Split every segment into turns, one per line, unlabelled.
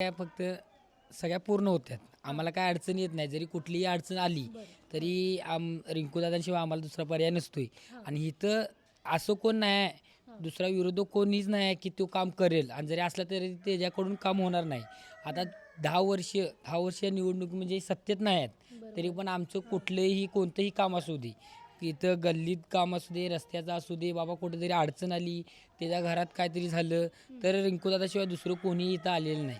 त्या फक्त सगळ्या पूर्ण होत्यात. आम्हाला काय अडचण येत नाही. जरी कुठलीही अडचण आली तरी आम रिंकूदादांशिवाय आम्हाला दुसरा पर्याय नसतोय. आणि इथं असं कोण नाही आहे दुसरा विरोधक कोणीच नाही आहे की तो काम करेल. आणि जरी असला तरी त्याच्याकडून काम होणार नाही. आता दहा वर्ष दहा वर्ष निवडणूक म्हणजे सत्तेत नाही आहेत. तरी पण आमचं कुठलंही कोणतंही काम असू दे. इथं गल्लीत काम असू दे रस्त्याचं असू दे बाबा कुठेतरी अडचण आली त्याच्या घरात काहीतरी झालं तर रिंकूदादाशिवाय दुसरं कोणीही इथं आलेलं नाही.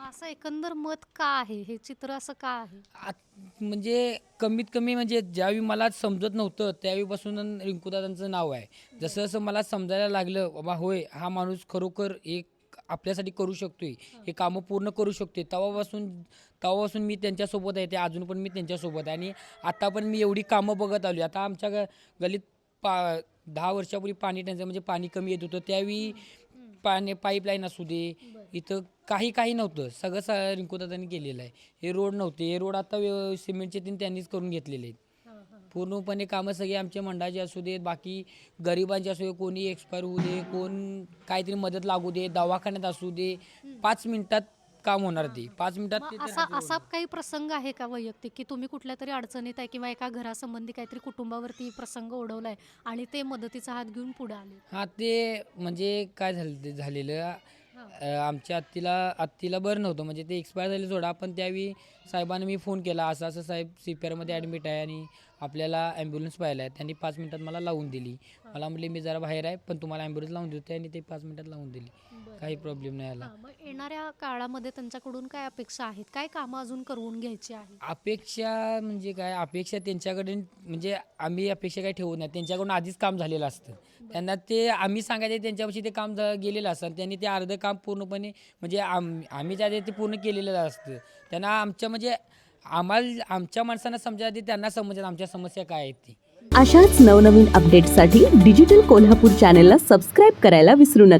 मग असं एकंदर मत का आहे? हे चित्र असं का आहे?
आत- म्हणजे कमीत कमी म्हणजे ज्यावेळी मला समजत नव्हतं त्यावेळीपासून रिंकूदादांचं नाव आहे. जसं जसं मला समजायला लागलं बाबा होय हा माणूस खरोखर एक आपल्यासाठी करू शकतोय. हे कामं पूर्ण करू शकतोय. तेव्हापासून तेव्हापासून मी त्यांच्यासोबत आहे ते अजून पण मी त्यांच्यासोबत आहे. आणि आता पण मी एवढी कामं बघत आलो आता आमच्या ग गलीत पा दहा वर्षापूर्वी पाणी टंचाई म्हणजे पाणी कमी येत होतं. त्यावेळी पाणी पाईपलाईन असू दे इथं काही काही नव्हतं. सगळं स रिंकूदादांनी केलेलं आहे. हे रोड नव्हते. हे रोड आता व्यव- सिमेंटचे तीन त्यांनीच करून घेतलेले आहेत. पूर्णपणे कामं सगळे आमच्या मंडळाचे असू देत बाकी गरिबांचे असू दे कोणी एक्सपायर होऊ दे कोण काहीतरी मदत लागू दे दवाखान्यात असू दे पाच मिनिटात काम होणार ते. पाच मिनिटात ते
मग
ते
असा
हजर
असा काही प्रसंग आहे का वैयक्तिक? की तुम्ही कुठल्या तरी अडचणीत आहे किंवा एका घरासंबंधी काहीतरी कुटुंबावरती प्रसंग ओढवलाय आणि ते मदतीचा हात घेऊन पुढे आले?
हा ते म्हणजे काय झालं ते झालेलं अ, आमच्या आत्तीला आत्तीला बरं नव्हतं. म्हणजे ते एक्सपायर झाले सोडा पण त्यावेळी साहेबांना मी फोन केला. असं असं साहेब सी पी आरमध्ये ॲडमिट आहे आणि आपल्याला ॲम्ब्युलन्स पाहिला आहे त्यांनी पाच मिनिटात मला लावून दिली. मला म्हटले मी जरा बाहेर आहे पण तुम्हाला ॲम्ब्युलन्स लावून देते. आणि ते पाच मिनिटात लावून दिली. काही प्रॉब्लेम नाही आला.
हा, मग येणाऱ्या काळामध्ये त्यांच्याकडून काय अपेक्षा आहेत? काय कामं अजून करून घ्यायची आहे
अपेक्षा म्हणजे काय? अपेक्षा त्यांच्याकडे म्हणजे आम्ही अपेक्षा काही ठेवत नाही. त्यांच्याकडून आधीच काम झालेलं असतं. त्यांना ते आम्ही सांगायचे त्यांच्यापाशी ते काम झा- गेलेलं असतं. आणि त्यांनी ते अर्धं काम पूर्णपणे म्हणजे आम आम्ही ज्या ते पूर्ण केलेलं असतं. त्यांना आमच्या म्हणजे आम्हाला आमच्या माणसांना समजा आधी त्यांना समजत आमच्या समस्या काय आहेत ती.
अशाच नवनवीन अपडेट्ससाठी डिजिटल कोल्हापूर चॅनेलला सबस्क्राईब करायला विसरू नका.